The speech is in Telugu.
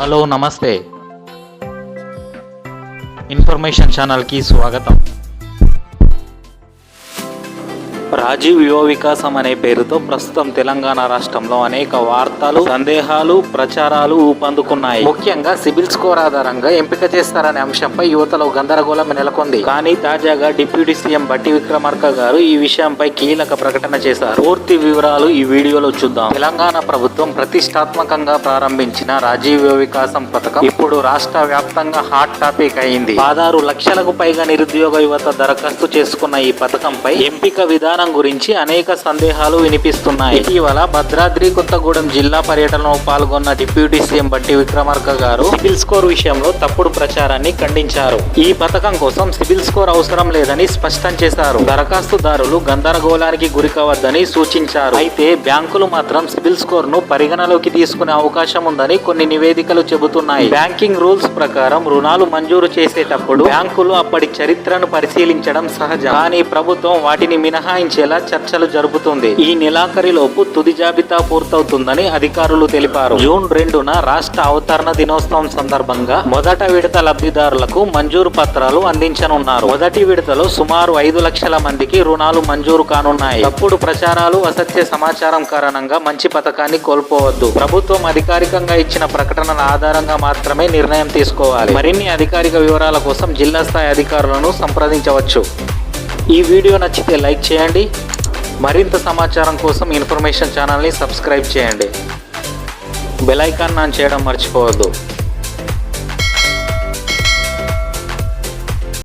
హలో నమస్తే. ఇన్ఫర్మేషన్ ఛానల్కి స్వాగతం. రాజీవ్ యువ వికాసం అనే పేరుతో ప్రస్తుతం తెలంగాణ రాష్ట్రంలో అనేక వార్తలు సందేహాలు ప్రచారాలు ఊపందుకున్నాయి. ముఖ్యంగా సిబిల్ స్కోర్ ఆధారంగా ఎంపిక చేస్తారనే అంశంపై యువతలో గందరగోళం నెలకొంది. కానీ తాజాగా డిప్యూటీ సీఎం బట్టి విక్రమార్క గారు ఈ విషయంపై కీలక ప్రకటన చేశారు. పూర్తి వివరాలు ఈ వీడియోలో చూద్దాం. తెలంగాణ ప్రభుత్వం ప్రతిష్టాత్మకంగా ప్రారంభించిన రాజీవ్ యువ వికాసం పథకం ఇప్పుడు రాష్ట్ర వ్యాప్తంగా హాట్ టాపిక్ అయింది. పదహారు లక్షలకు పైగా నిరుద్యోగ యువత దరఖాస్తు చేసుకున్న ఈ పథకంపై ఎంపిక విధానం గురించి అనేక సందేహాలు వినిపిస్తున్నాయి. ఇటీవల భద్రాద్రి కొత్తగూడెం జిల్లా పర్యటనలో పాల్గొన్న డిప్యూటీ సీఎం బట్టి విక్రమార్క గారు సిబిల్ స్కోర్ విషయంలో తప్పుడు ప్రచారాన్ని ఖండించారు. ఈ పథకం కోసం సిబిల్ స్కోర్ అవసరం లేదని స్పష్టం చేశారు. దరఖాస్తుదారులు గందరగోళానికి గురికావద్దని సూచించారు. అయితే బ్యాంకులు మాత్రం సిబిల్ స్కోర్ను పరిగణలోకి తీసుకునే అవకాశం ఉందని కొన్ని నివేదికలు చెబుతున్నాయి. బ్యాంకింగ్ రూల్స్ ప్రకారం రుణాలు మంజూరు చేసేటప్పుడు బ్యాంకులు అప్పటి చరిత్రను పరిశీలించడం సహజం. కానీ ప్రభుత్వం వాటిని మినహాయించేలా చర్చలు జరుపుతుంది. ఈ నెలాఖరిలోపు తుది జాబితా పూర్తవుతుందని అధికారులు తెలిపారు. జూన్ రెండున రాష్ట్ర అవతరణ దినోత్సవం సందర్భంగా మొదట విడత లబ్ధిదారులకు మంజూరు పత్రాలు అందించనున్నారు. మొదటి విడతలో సుమారు ఐదు లక్షల మందికి రుణాలు మంజూరు కానున్నాయి. తప్పుడు ప్రచారాలు అసత్య సమాచారం కారణంగా మంచి పథకాన్ని కోల్పోవద్దు. ప్రభుత్వం అధికారికంగా ఇచ్చిన ప్రకటనల ఆధారంగా మాత్రమే నిర్ణయం తీసుకోవాలి. మరిన్ని అధికారిక వివరాల కోసం జిల్లా స్థాయి అధికారులను సంప్రదించవచ్చు. ఈ వీడియో నచ్చితే లైక్ చేయండి. మరింత సమాచారం కోసం ఇన్ఫర్మేషన్ ఛానల్ని సబ్స్క్రైబ్ చేయండి. బెల్ ఐకాన్ ఆన్ చేయడం మర్చిపోవద్దు.